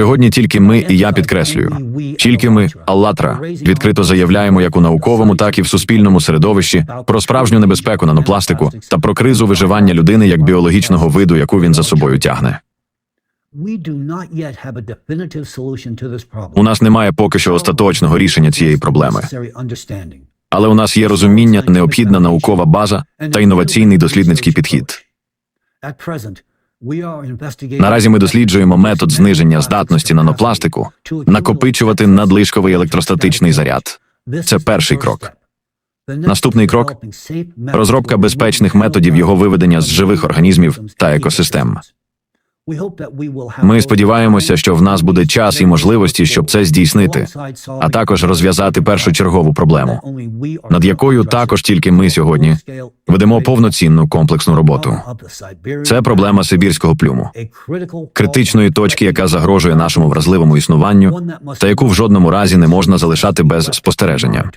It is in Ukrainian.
Сьогодні тільки ми, і я підкреслюю, тільки ми, Аллатра, відкрито заявляємо як у науковому, так і в суспільному середовищі про справжню небезпеку нанопластику та про кризу виживання людини як біологічного виду, яку він за собою тягне. У нас немає поки що остаточного рішення цієї проблеми, але у нас є розуміння, необхідна наукова база та інноваційний дослідницький підхід. Наразі ми досліджуємо метод зниження здатності нанопластику накопичувати надлишковий електростатичний заряд. Це перший крок. Наступний крок розробка безпечних методів його виведення з живих організмів та екосистем. Ми сподіваємося, що в нас буде час і можливості, щоб це здійснити, а також розв'язати першочергову проблему, над якою також тільки ми сьогодні ведемо повноцінну комплексну роботу. Це проблема сибірського плюму, критичної точки, яка загрожує нашому вразливому існуванню, та яку в жодному разі не можна залишати без спостереження.